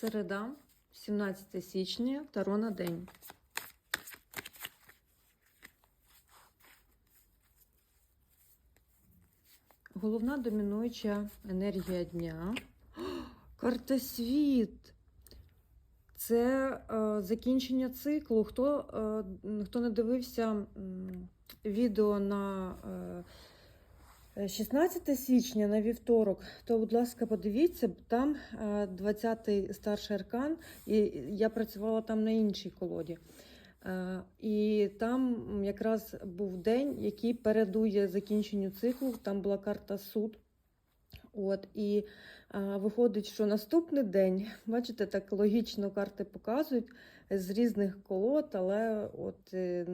Середа, 17 січня, Таро на день. Головна домінуюча енергія дня. Карта світ. Це е, закінчення циклу. Хто, е, хто не дивився м, відео на е, 16 січня на вівторок, то, будь ласка, подивіться, там 20-й старший аркан, і я працювала там на іншій колоді. Е, І там якраз був день, який передує закінченню циклу. Там була карта суд. От, і а, виходить, що наступний день, бачите, так логічно карти показують з різних колод, але от е,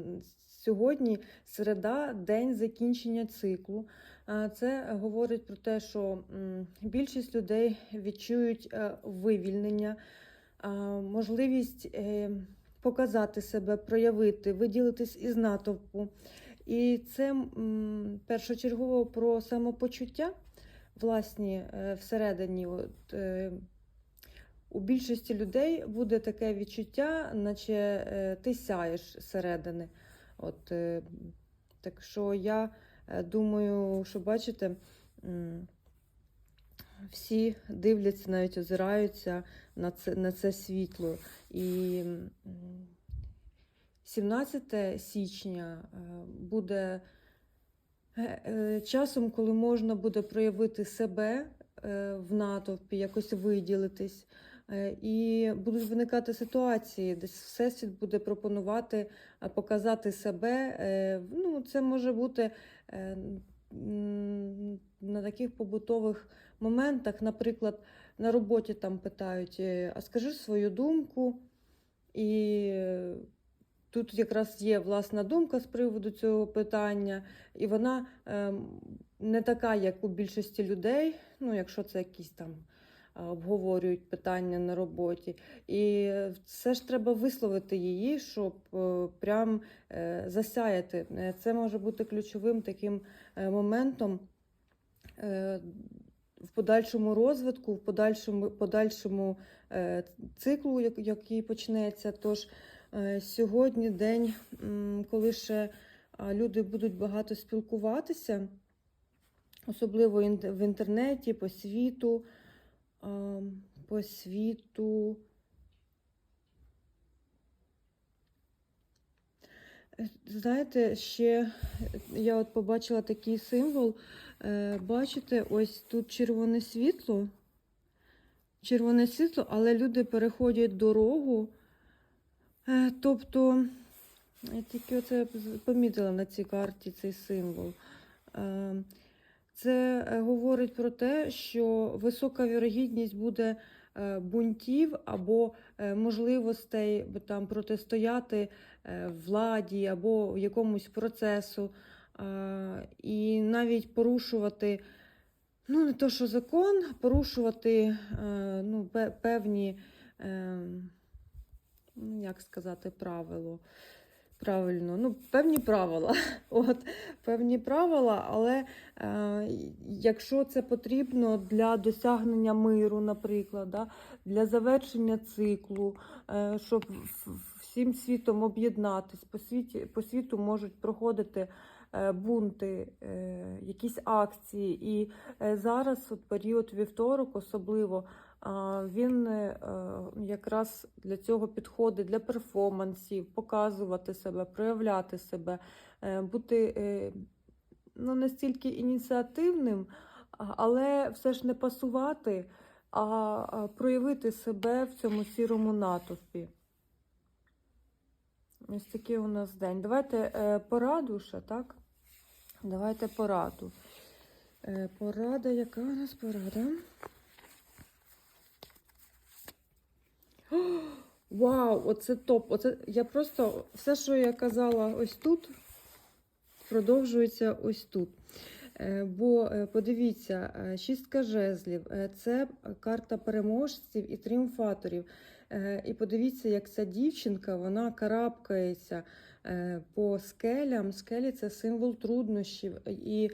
сьогодні середа, день закінчення циклу. Це говорить про те, що більшість людей відчують е, вивільнення, можливість е, показати себе, проявити, виділитись із натовпу. І це першочергово про самопочуття власні е, всередині. От, у більшості людей буде таке відчуття, наче ти сяєш зсередини. От, так що я думаю, що бачите, всі дивляться, навіть озираються на це, на це світло. І 17 січня е, буде е, е, часом, коли можна буде проявити себе е, в натовпі, якось виділитись. Е, І будуть виникати ситуації, десь всесвіт буде пропонувати е, показати себе. Е, Ну, це може бути на таких побутових моментах, наприклад, на роботі там питають, а скажи свою думку. І тут якраз є власна думка з приводу цього питання, і вона ем, не така, як у більшості людей, ну, якщо це якісь там обговорюють питання на роботі. І все ж треба висловити її, щоб е, прям е, засяяти. Е, Це може бути ключовим таким е, моментом. е, В подальшому розвитку, в подальшому, подальшому е, циклу, який почнеться. Тож е, сьогодні день, коли ще люди будуть багато спілкуватися, особливо в інтернеті, по світу, по світу. Знаєте, ще я от побачила такий символ. Е, Бачите, ось тут червоне світло. Червоне світло, але люди переходять дорогу. Е, Тобто, я тільки оце помітила на цій карті цей символ. Це е, говорить про те, що висока вірогідність буде е, бунтів або е, можливостей там протистояти владі або якомусь процесу, і навіть порушувати. Ну, не то, що закон, порушувати ну, певні, е, ну, як сказати, правило. Правильно, ну, певні правила. От, певні правила, але е, якщо це потрібно для досягнення миру, наприклад, да, для завершення циклу, е, щоб всім світом об'єднатись, по, світі, по світу можуть проходити бунти, е, якісь акції. І е, зараз, от період вівторок, особливо, він е, е, якраз для цього підходить для перформансів, показувати себе, проявляти себе, е, бути е, ну, не стільки ініціативним, але все ж не пасувати, а проявити себе в цьому сірому натовпі. Ось такий у нас день. Давайте е, пораду ще, так? Давайте пораду. Е, порада, яка у нас порада? Вау, оце топ. Оце я просто все, що я казала ось тут, продовжується ось тут. Е, Бо е, подивіться, шістка жезлів це карта переможців і тріумфаторів. І подивіться, як ця дівчинка вона карабкається по скелям. Скелі це символ труднощів. І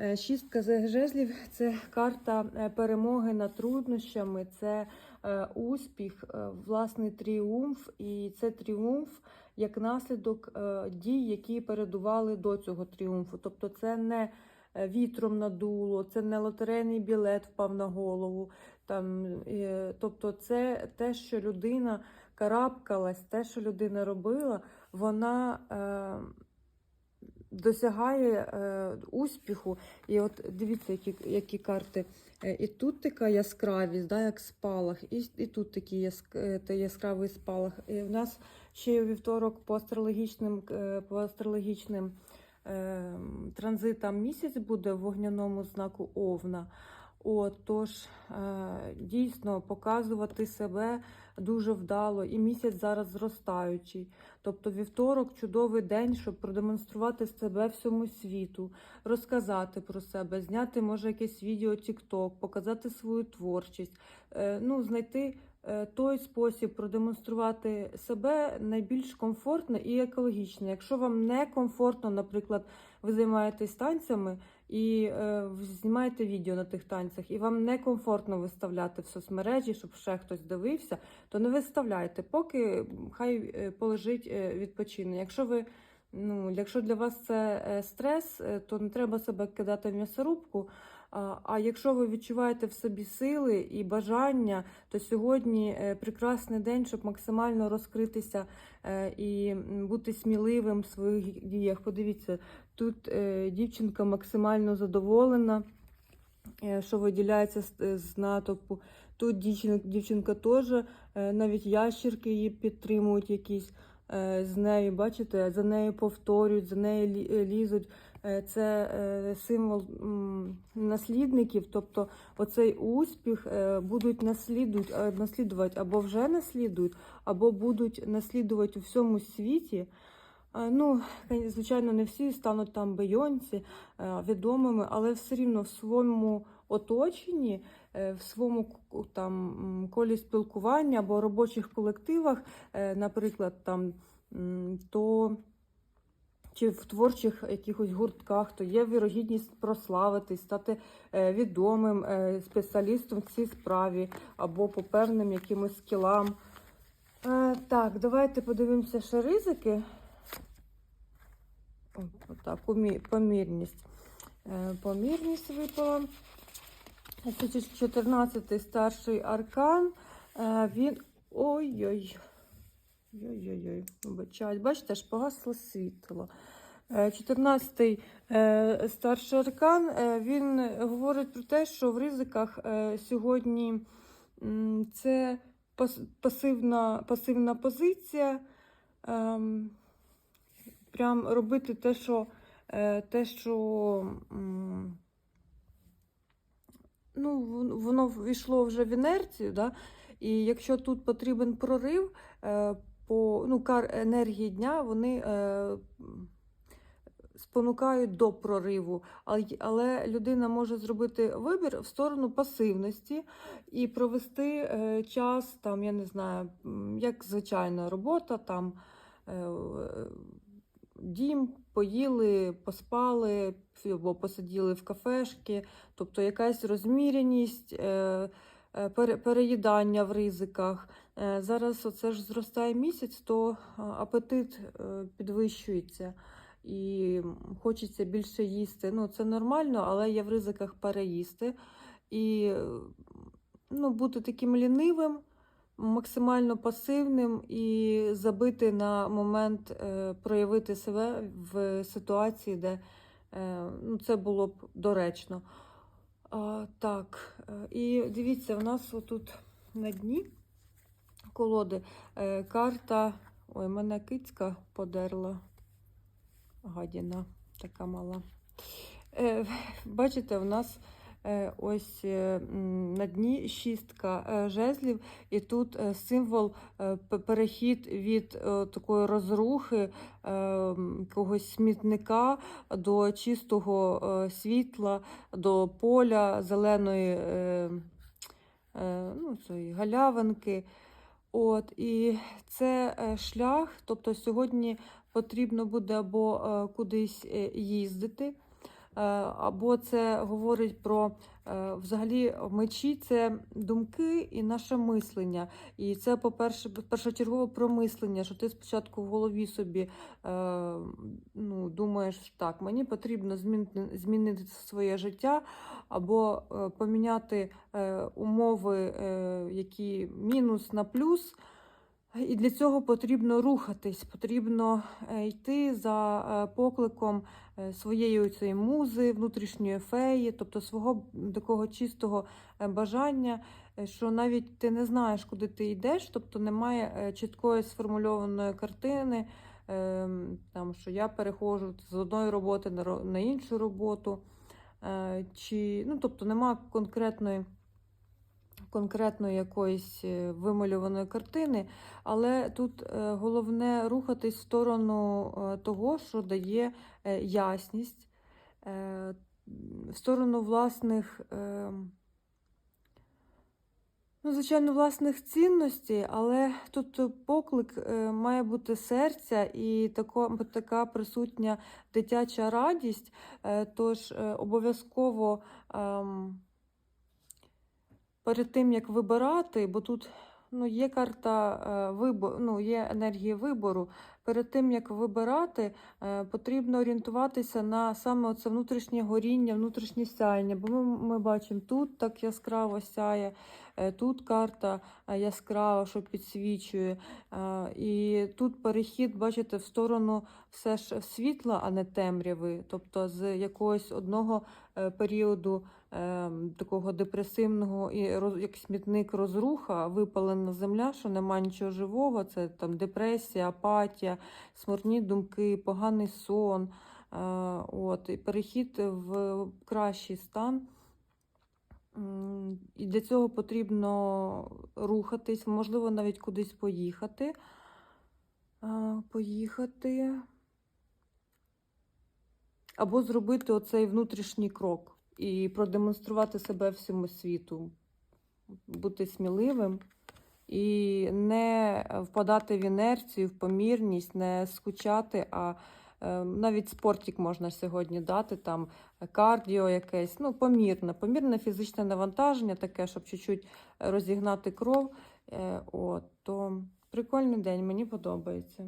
Е, Шістка жезлів це карта е, перемоги над труднощами, це е, успіх, е, власний тріумф, і це тріумф як наслідок е, дій, які передували до цього тріумфу. Тобто, це не е, вітром надуло, це не лотерейний білет впав на голову. Там, е, тобто, це те, що людина карабкалась, те, що людина робила, вона. Е, досягає е, успіху. І от дивіться, які, які карти. Е, І тут така яскравість, да, як спалах, і, і тут такий яск, е, яскравий спалах. І в нас ще й у вівторок по астрологічним, е, по астрологічним е, транзитам місяць буде в вогняному знаку Овна. От, тож е, дійсно показувати себе дуже вдало, і місяць зараз зростаючий. Тобто вівторок чудовий день, щоб продемонструвати себе всьому світу, розказати про себе, зняти може якесь відео TikTok, показати свою творчість, е, ну, знайти е, той спосіб продемонструвати себе найбільш комфортно і екологічно. Якщо вам не комфортно, наприклад, ви займаєтесь танцями і е, знімаєте відео на тих танцях, і вам некомфортно виставляти в соцмережі, щоб ще хтось дивився, то не виставляйте, поки хай е, полежить е, відпочине. Якщо ви ну, якщо для вас це е, стрес, то не треба себе кидати в м'ясорубку. А, якщо ви відчуваєте в собі сили і бажання, то сьогодні прекрасний день, щоб максимально розкритися і бути сміливим в своїх діях. Подивіться, тут е, дівчинка максимально задоволена, е, що виділяється з, з натовпу. Тут дівчинка, дівчинка теж, е, навіть ящірки її підтримують якісь з нею, бачите, за нею повторюють, за нею лі- лізуть. Це символ наслідників, тобто оцей успіх будуть наслідують, е, наслідувати або вже наслідують, або будуть наслідувати у всьому світі. Ну, звичайно, не всі стануть там Бейонсі е, відомими, але все рівно в своєму оточенні, е, в своєму там колі спілкування або робочих колективах, е, наприклад, там, то чи в творчих якихось гуртках, то є вірогідність прославитись, стати відомим спеціалістом в цій справі або по певним якимось скілам. Так, давайте подивимося ще ризики. О, Отак, помірність. Е, Помірність випала. Це 14-й старший аркан. Е, Він. Ой-ой. Ой-ой-ой. Бачите, аж погасло світло. Е, 14-й е, старший аркан. Він говорить про те, що в ризиках сьогодні це пасивна, пасивна позиція. Прям робити те, що, е, те, що ну, воно війшло вже в інерцію, да? і якщо тут потрібен прорив, е, по ну, кар енергії дня вони е, спонукають до прориву, але, людина може зробити вибір в сторону пасивності і провести час, там, я не знаю, як звичайна робота, там. Дім, поїли, поспали або посиділи в кафешки, тобто якась розміреність, е, е, переїдання в ризиках. Е, Зараз оце ж зростає місяць, то апетит підвищується і хочеться більше їсти. Ну, це нормально, але є в ризиках переїсти. І ну, бути таким лінивим, максимально пасивним і забити на момент е, проявити себе в ситуації, де е, ну, це було б доречно. А, так, е, і дивіться, у нас отут на дні колоди карта. Ой, мене кицька подерла. Гадіна така мала. Бачите, у нас ось е, на дні шістка е, жезлів, і тут е, символ е, перехід від е, такої розрухи, е, м, якогось смітника до чистого е, світла, до поля, зеленої е, е, ну, цієї галявинки. От, і це е, шлях, тобто сьогодні потрібно буде або е, кудись е, їздити, або це говорить про е, взагалі мечі це думки і наше мислення. І це, по-перше, першочергове про мислення, що ти спочатку в голові собі е, ну, думаєш, так, мені потрібно змінити, змінити своє життя або е, поміняти е, умови, е, які мінус на плюс. І для цього потрібно рухатись, потрібно е, йти за е, покликом е, своєї цієї музи, внутрішньої феї, тобто свого такого чистого бажання, що навіть ти не знаєш, куди ти йдеш, тобто немає чіткої сформульованої картини, е, там, що я переходжу з одної роботи на іншу роботу, чи, ну, тобто немає конкретної конкретної якоїсь е, вималюваної картини, але тут е, головне рухатись в сторону е, того, що дає ясність, в сторону власних, е, ну, звичайно, власних цінностей, але тут поклик має бути серця і така присутня дитяча радість, тож обов'язково. ем, перед тим, як вибирати, бо тут ну, є карта е, ну, є енергія вибору. Перед тим, як вибирати, е, потрібно орієнтуватися на саме це внутрішнє горіння, внутрішнє сяєння. Бо ми, ми бачимо, тут так яскраво сяє, е, тут карта е, яскрава, що підсвічує. І тут перехід, бачите, в сторону все ж світла, а не темряви. Тобто з якогось одного періоду е, такого депресивного і як смітник розруха, випалена земля, що нема нічого живого, це там депресія, апатія, смурні думки, поганий сон. Е, от, і перехід в кращий стан. І для цього потрібно рухатись, можливо, навіть кудись поїхати. Е, Поїхати. Або зробити оцей внутрішній крок і продемонструвати себе всьому світу, бути сміливим і не впадати в інерцію, в помірність, не скучати, а е, навіть спортик можна сьогодні дати, там кардіо якесь, ну, помірне, помірне фізичне навантаження, таке, щоб чуть-чуть розігнати кров. Е, От, то прикольний день, мені подобається.